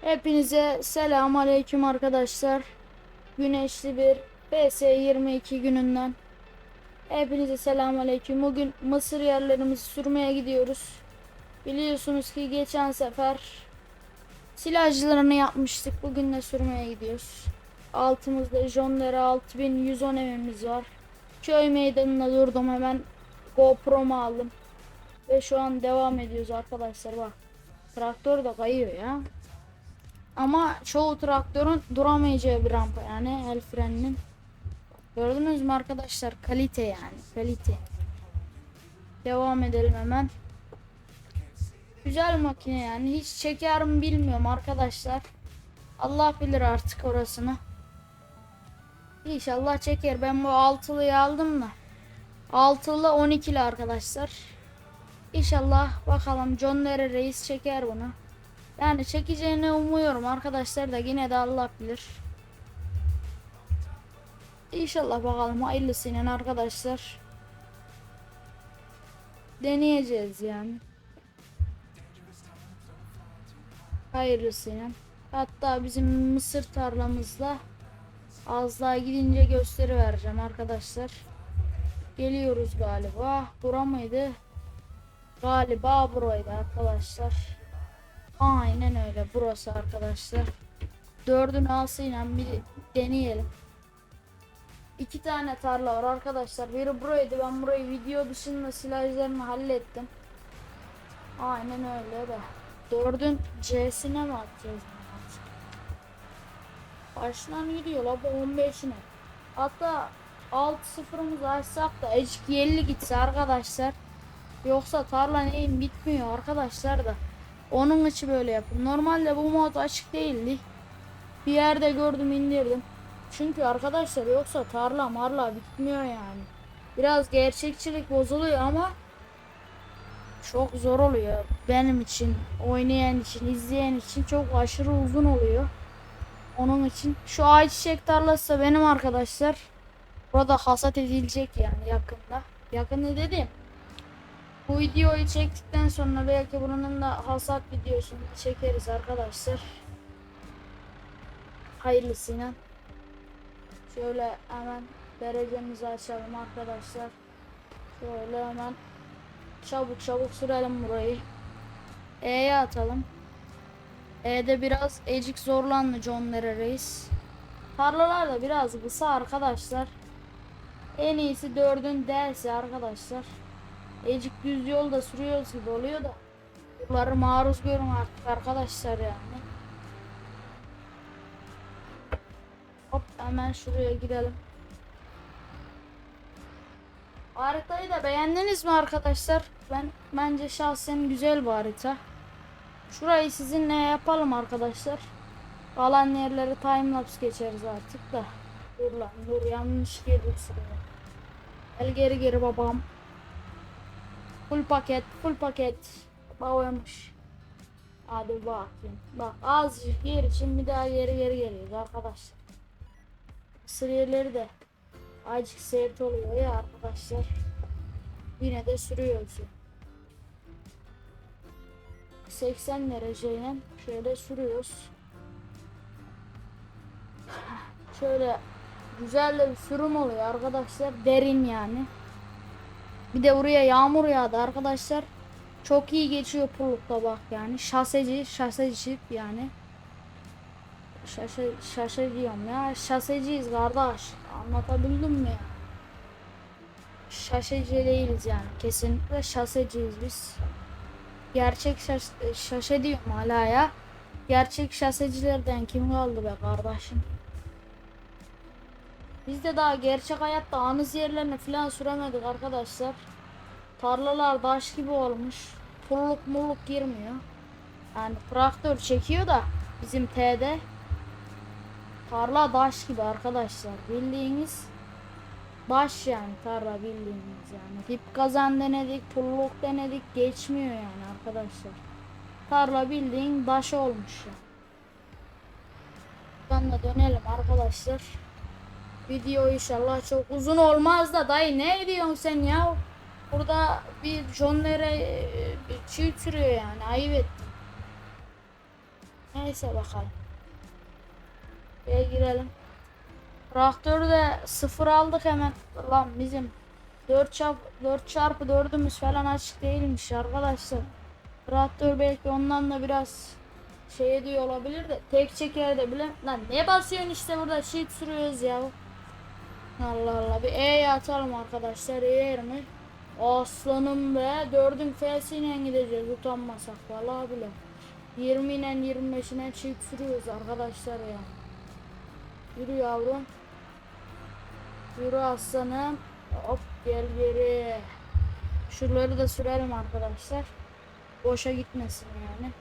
Hepinize selam aleyküm arkadaşlar. Güneşli bir PS22 gününden. Hepinize selam aleyküm. Bugün mısır yerlerimizi sürmeye gidiyoruz. Biliyorsunuz ki geçen sefer silajlarını yapmıştık. Bugün de sürmeye gidiyoruz. Altımızda Jondere 6110 emimiz var. Köy meydanında durdum hemen GoPro'mu aldım. Ve şu an devam ediyoruz arkadaşlar bak. Traktör de kayıyor ya. Ama çoğu traktörün duramayacağı bir rampa yani el freninin. Gördünüz mü arkadaşlar? Kalite yani. Kalite. Devam edelim hemen. Güzel makine yani. Hiç çeker mi bilmiyorum arkadaşlar. Allah bilir artık orasını. İnşallah çeker. Ben bu altılıyı aldım da. Altılı 12'li arkadaşlar. İnşallah bakalım John Deere reis çeker bunu. Yani çekeceğini umuyorum arkadaşlar da yine de Allah bilir. İnşallah bakalım hayırlısıyla arkadaşlar. Deneyeceğiz yani. Hayırlısıyla. Hatta bizim mısır tarlamızda az daha gidince gösteri vereceğim arkadaşlar. Geliyoruz galiba. Bura mıydı? Galiba buraydı arkadaşlar. Aynen öyle burası arkadaşlar. Dördün alsıyla bir deneyelim. İki tane tarla var arkadaşlar. Biri buraydı. Ben burayı video dışında silajlarını hallettim. Aynen öyle de. Dördün C'sine mi atacağız? Baştan gidiyor la bu 15'ine. Hatta 6-0'ımızı açsak da ecik 50 gitse arkadaşlar. Yoksa tarla neyim bitmiyor arkadaşlar da. Onun için böyle yapın. Normalde bu mod açık değildi. Bir yerde gördüm indirdim. Çünkü arkadaşlar yoksa tarla marla bitmiyor yani. Biraz gerçekçilik bozuluyor ama çok zor oluyor. Benim için, oynayan için, izleyen için çok aşırı uzun oluyor. Onun için şu ayçiçek tarlası benim arkadaşlar. Burada hasat edilecek yani yakında. Yakında dedim. Bu videoyu çektikten sonra belki bunun da hasat videosunu çekeriz arkadaşlar. Hayırlısıyla. Şöyle hemen derecemizi açalım arkadaşlar. Şöyle hemen çabuk çabuk sürelim burayı. E'ye atalım. E'de biraz ecik zorlandı John Lere reis. Tarlalar da biraz kısa arkadaşlar. En iyisi dördün D'si arkadaşlar. Ecik düz yolda sürüyoruz gibi oluyor da. Bunları maruz görün artık arkadaşlar yani. Hop hemen şuraya girelim. Haritayı da beğendiniz mi arkadaşlar? Ben bence şahsen güzel bir harita. Şurayı sizinle yapalım arkadaşlar. Kalan yerleri timelapse geçeriz artık da. Dur lan dur yanlış sıraya. Gel geri geri babam. Full paket, full paket. Bağlamış. Hadi bakayım. Bak az yer için bir daha geri geri geliyoruz arkadaşlar. Mısır yerleri de azıcık sert oluyor ya arkadaşlar. Yine de sürüyoruz. 80 dereceyle şöyle sürüyoruz. Şöyle güzel de bir sürüm oluyor arkadaşlar. Derin yani. Bir de buraya yağmur yağdı arkadaşlar. Çok iyi geçiyor pullukta bak yani. Şaseci, şaseci yani. Şaşe, şaşe diyorum ya. Şaseciyiz kardeş. Anlatabildim mi ya? Şaşeci değiliz yani. Kesinlikle şaseciyiz biz. Gerçek şaş, şaşe diyorum hala ya. Gerçek şasecilerden kim kaldı be kardeşim? Biz de daha gerçek hayatta anız yerlerine falan süremedik arkadaşlar. Tarlalar taş gibi olmuş. Pulluk mulluk girmiyor. Yani traktör çekiyor da bizim T'de. Tarla taş gibi arkadaşlar. Bildiğiniz baş yani tarla bildiğiniz yani. Dip kazan denedik, pulluk denedik geçmiyor yani arkadaşlar. Tarla bildiğin taş olmuş ya. Ben de dönelim arkadaşlar. Video inşallah çok uzun olmaz da dayı ne diyorsun sen ya? Burada bir John Lere bir çift sürüyor yani ayıp ettin. Neyse bakalım. Şuraya girelim. Traktörü de sıfır aldık hemen. Lan bizim 4 çarpı 4 çarpı 4'ümüz falan açık değilmiş arkadaşlar. Traktör belki ondan da biraz şey ediyor olabilir de tek çekerde bile lan ne basıyorsun işte burada shit sürüyoruz ya. Allah Allah bir E'ye atalım arkadaşlar eğer mi? Aslanım be dördün F'siyle gideceğiz utanmasak vallahi bile. 20 ile 25'ine çift sürüyoruz arkadaşlar ya. Yürü yavrum. Yürü aslanım. Hop gel geri. Şuraları da sürelim arkadaşlar. Boşa gitmesin yani.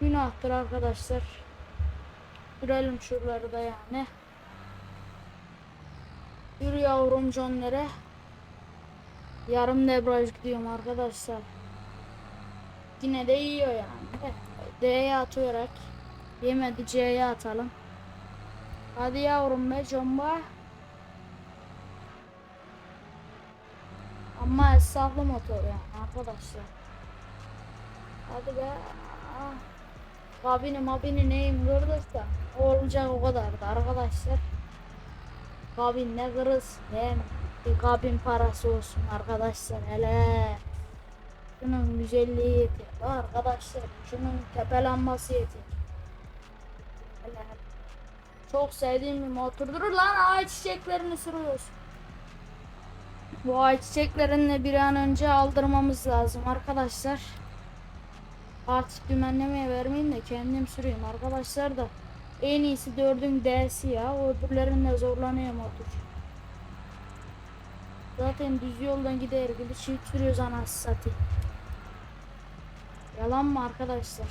Günahtır arkadaşlar. Sürelim şuraları da yani. Yürü yavrum John'lere. Yarım debraj gidiyorum arkadaşlar. Yine de yiyor yani. D'ye atarak. Yemedi C'ye atalım. Hadi yavrum be Comba. Ama hesaplı motor yani arkadaşlar. Hadi be. Ah. Kabini mabini neyim kırdık da. Olacak o kadardı arkadaşlar. Kabin ne kırız ne bir kabin parası olsun arkadaşlar hele. Şunun güzelliği yeter arkadaşlar. Şunun tepelenması yeter. Hele. Çok sevdiğim bir motordur lan ağaç çiçeklerini sürüyorsun. Bu ağaç çiçeklerini bir an önce aldırmamız lazım arkadaşlar. Artık dümenlemeye vermeyin de kendim süreyim arkadaşlar da. En iyisi dördün D'si ya. Öbürlerinde zorlanıyor motor. Zaten düz yoldan gider gibi çift sürüyoruz anası satayım. Yalan mı arkadaşlar?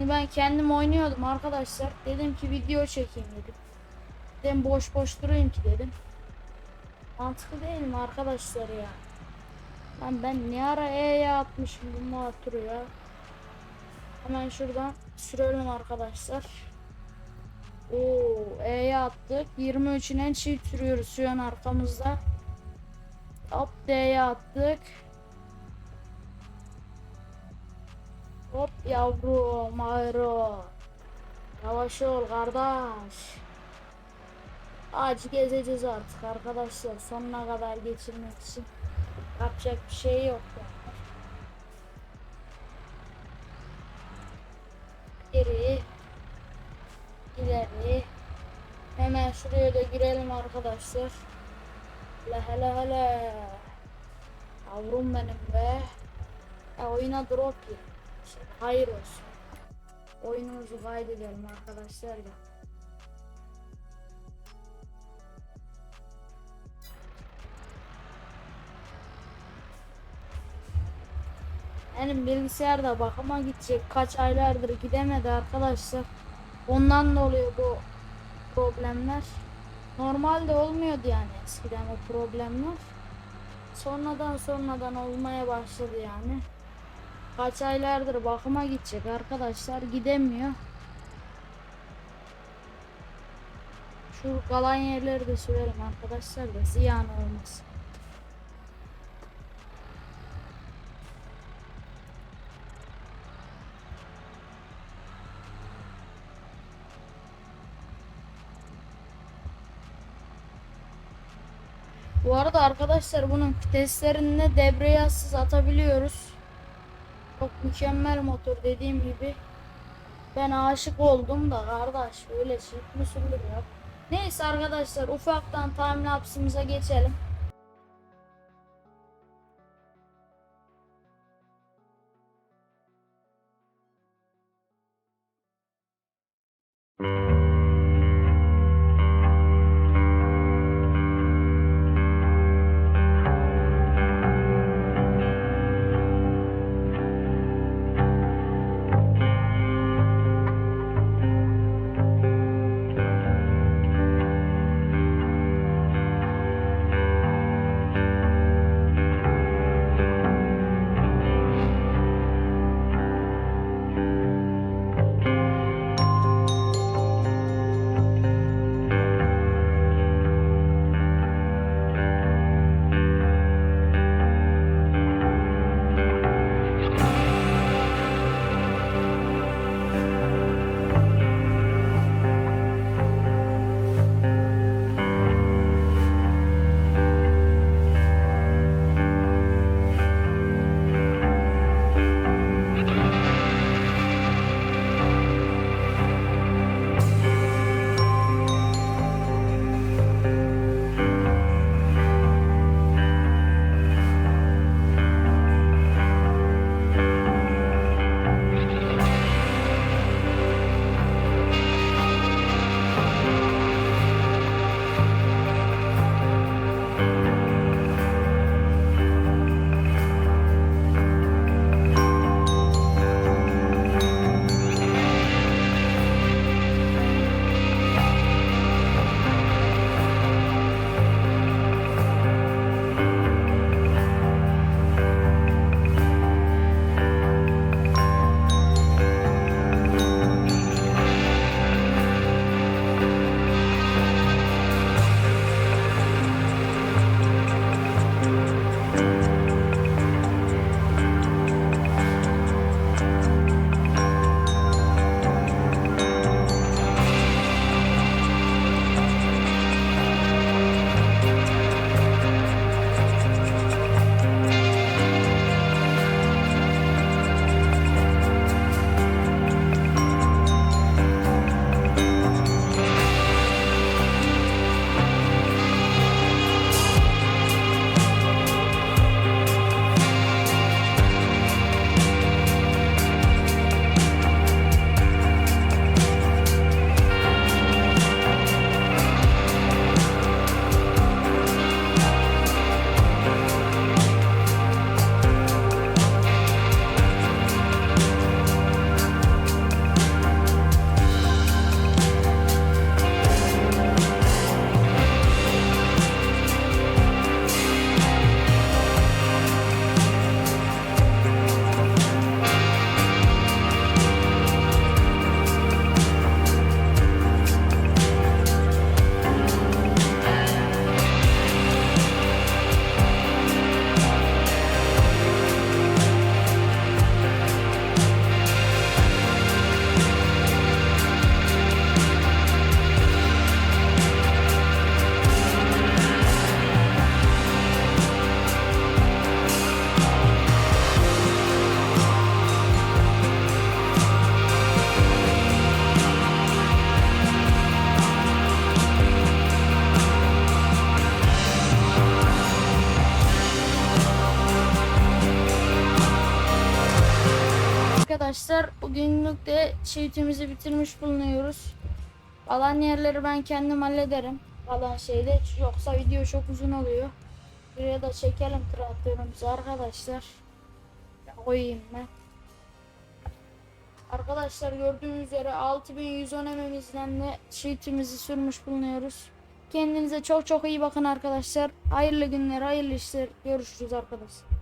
Ben kendim oynuyordum arkadaşlar. Dedim ki video çekeyim dedim. Dedim boş boş durayım ki dedim. Mantıklı değil mi arkadaşlar ya? Lan ben ne ara E'ye atmışım bu motoru ya. Hemen şuradan sürelim arkadaşlar. Oo, E'ye attık. 23'üne çift sürüyoruz şu an arkamızda. Hop D'ye attık. Hop yavrum ayro. Yavaş ol kardeş. Ağacı gezeceğiz artık arkadaşlar. Sonuna kadar geçirmek için. Yapacak bir şey yok yani. Hemen şuraya da girelim arkadaşlar. Hele hele hele. Yavrum benim be. Ya oyuna drop ye. İşte hayır olsun. Oyunumuzu kaydedelim arkadaşlar da. Benim bilgisayar da bakıma gidecek. Kaç aylardır gidemedi arkadaşlar. Ondan da oluyor bu problemler. Normalde olmuyordu yani eskiden o problemler. Sonradan sonradan olmaya başladı yani. Kaç aylardır bakıma gidecek arkadaşlar gidemiyor. Şu kalan yerleri de sürelim arkadaşlar da ziyan olmasın. Bu arada arkadaşlar bunun viteslerini debriyajsız atabiliyoruz. Çok mükemmel motor dediğim gibi. Ben aşık oldum da kardeş öyle şey şıklı sürülür ya. Neyse arkadaşlar ufaktan timelapse'ımıza geçelim. Bugünlük de şeytimizi bitirmiş bulunuyoruz. Kalan yerleri ben kendim hallederim. Kalan şeyde yoksa video çok uzun oluyor. Buraya da çekelim traktörümüzü arkadaşlar. Koyayım ben. Arkadaşlar gördüğünüz üzere 6110 ememizden de sheetimizi sürmüş bulunuyoruz. Kendinize çok çok iyi bakın arkadaşlar. Hayırlı günler, hayırlı işler. Görüşürüz arkadaşlar.